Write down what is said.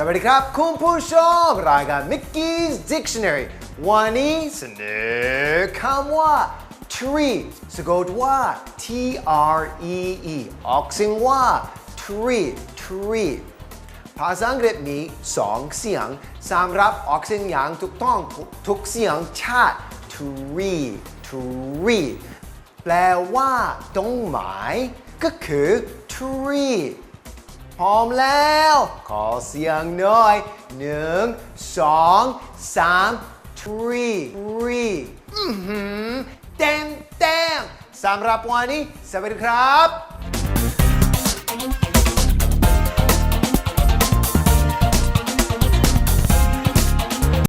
สวัสดีครับ คุณผู้ชมรายการ Mickey's Dictionary วันนี้เสนอคำว่า tree สะกดว่า T R E E ออกเสียงว่า tree tree ภาษาอังกฤษมีสองเสียงสำหรับออกเสียงอย่างถูกต้องทุกเสียงชัด tree tree แปลว่าต้นไม้ก็คือ tree พร้อมแล้ว ขอเสียงหน่อยหนึ่งสองสาม three three เต็มเต็มสำหรับวันนี้สวัสดีครับ